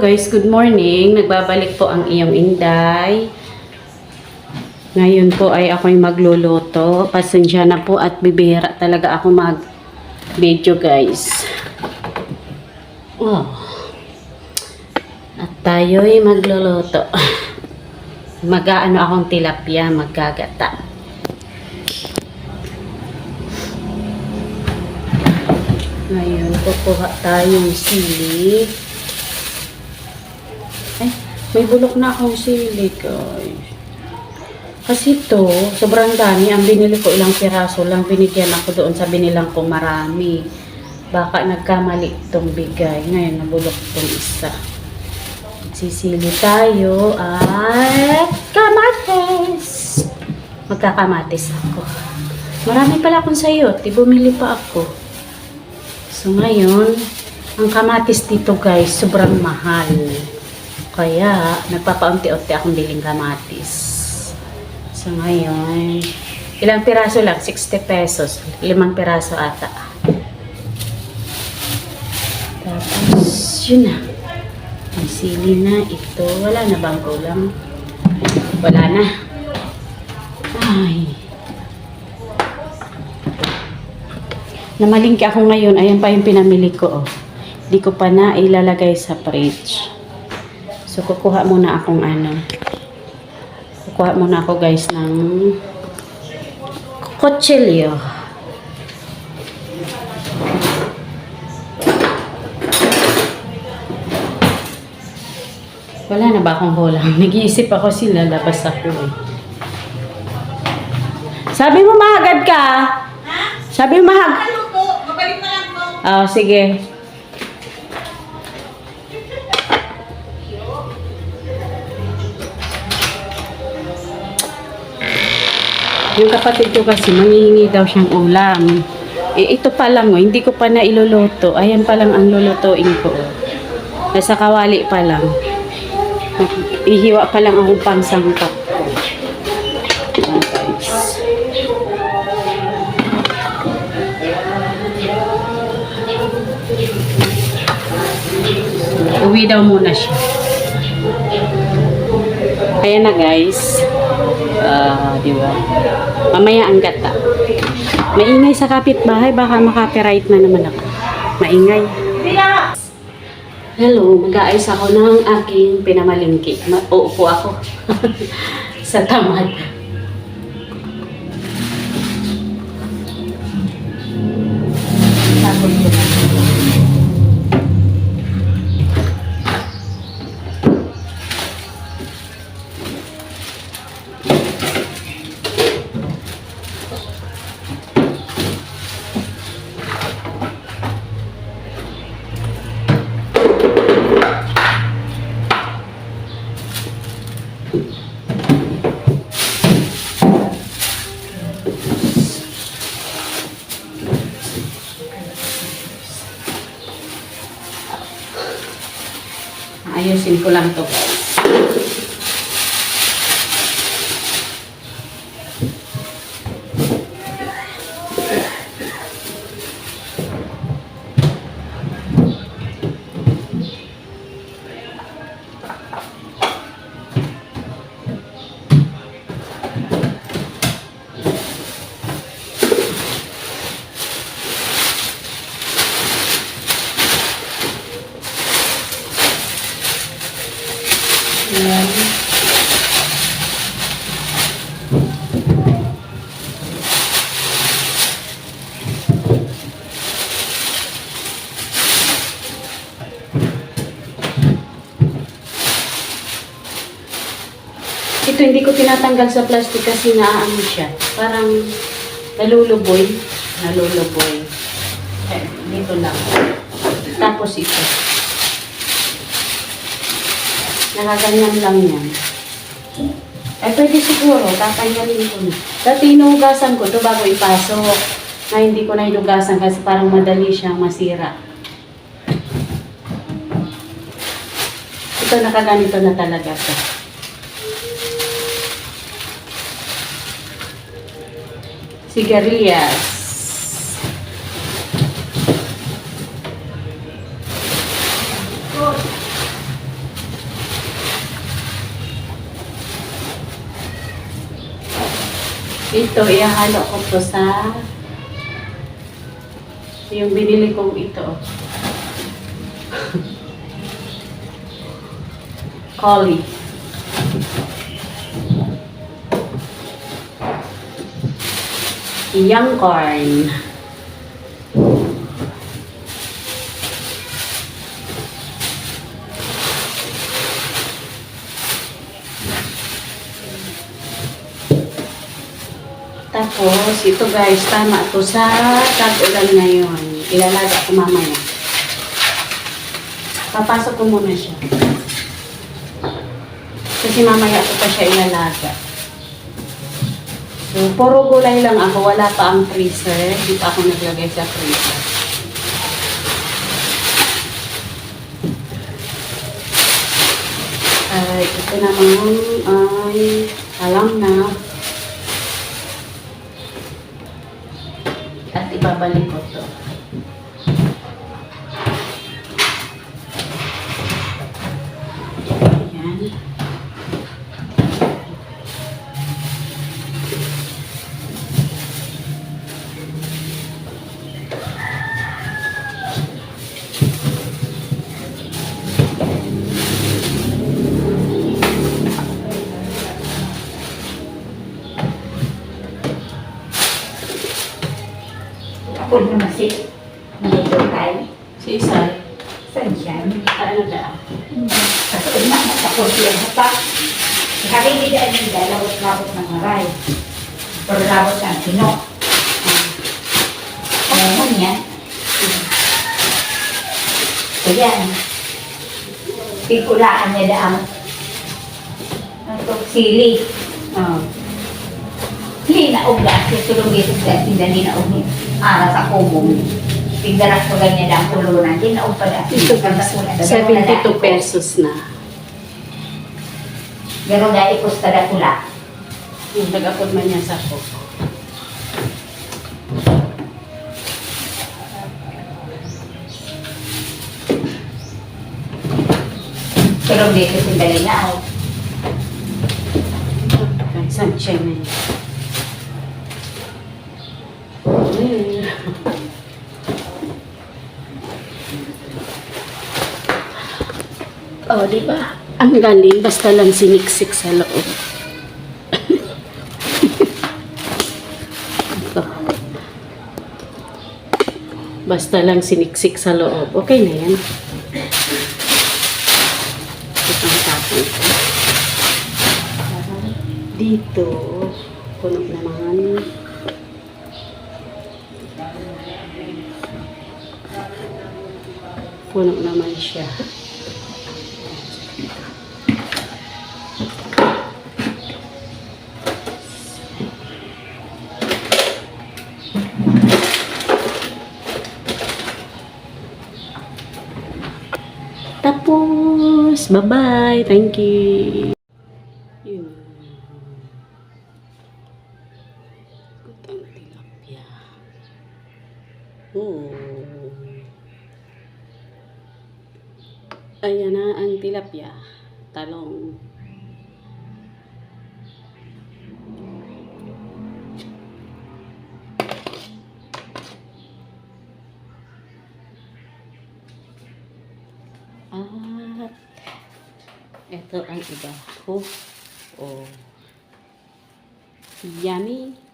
guys, good morning. Nagbabalik po ang iyong Inday. Ngayon po ay ako'y magluluto. Pasensya na po at bibihira talaga ako mag-video guys. Oh. At tayo'y magluluto. Mag-aano akong tilapia, magkagata. Ngayon, kukuha tayong sili. Ay, may bulok na akong sili, guys. Kasi ito, sobrang dami. Ang binili ko ilang piraso lang. Binigyan ako doon sa binilang ko marami. Baka nagkamali itong bigay. Ngayon, nabulok itong isa. Sisili tayo at kamatis. Magkakamatis ako. Marami pala akong sayot. Di bumili pa ako. So ngayon, ang kamatis dito guys, sobrang mahal. Kaya, nagpapaunti-unti akong biling kamatis. So ngayon, ilang piraso lang? 60 pesos. Limang piraso ata. Tapos, yun na. Ang sili na ito. Wala na bang kulang? Wala na. Ay. Namalingki ako ngayon. Ayan pa yung pinamili ko. Oh. Di ko pa na ilalagay sa fridge. So, kukuha muna akong ano. Kukuha muna ako guys ng kutsilyo. Wala na ba akong bola? Nag-iisip ako sila, labas ako eh. Sabi mo mahagad ka? Sabi mo mahag... Ano po? Na lang po. Ah, sige. Yung kapatid ko kasi, mangingi daw siyang ulam. Eh, ito pa lang, oh, hindi ko pa na iluluto. Ayan pa lang ang lulutuin ko. Nasa kawali pa lang. Ihiwa pa lang akong pangsangkap ko. Ayan. Uwi daw muna siya. Ayan na guys. Ah, di ba? Mamaya ang gata. Maingay sa kapitbahay, baka makapiright na naman ako. Maingay. Hello, mag-aayos ako ng aking pinamalingki. Ma- Uupo ako sa tamad. Ayusin ko lang to Ito hindi ko tinatanggal sa plastic kasi naaano siya. Parang naluluboy. Naluluboy. Eh, dito lang. Tapos ito. Nakaganyan lang yan. Eh, pwede siguro, tatanggalin ko na. Dati inuugasan ko ito bago ipasok. Na hindi ko na inugasan kasi parang madali siyang masira. Ito nakaganito na talaga to. sigarilyas. Ito, ihahalo ko po sa yung binili kong ito. Collie. Young corn. Tapos, ito guys, tama to sa tag-ulan ngayon. Ilalaga ko mamaya. Papasok ko muna siya. Kasi mamaya ko pa siya ilalaga. So, puro gulay lang ako. Wala pa ang freezer. Hindi pa ako naglagay sa freezer. Ay, ito naman ay alam na. At ibabalik ko to. Ayan. Ako naman si Nito kay Si Isay, San siya? ano na? Kasi una, ako siya pa. Kami hindi dahil hindi labot-labot ng maray. Pero labot ng sino. Ngayon yan. So yan. Pikulaan niya daang ang sili. Oh. Hindi na ugla. Susulong dito sa tindali na ugli. Ara sa kumong. Tigdarak ko ganyan lang. Hindi na ugla. Ito guys, 72 pesos na. Pero dahil ikos tada pula. Yung nag-apod man yan sa ko. Pero dito si dali na ako. Saan siya na yun? Hmm. Oh, di ba? Ang galing, basta lang siniksik sa loob. Ito. Basta lang siniksik sa loob. Okay na yan. Itong tapon ko. Dito, puno naman. Puno naman siya. Tapos, bye-bye. Thank you. Ayan na ang tilapia. Talong. At ito ang iba ko. Oh. Yummy.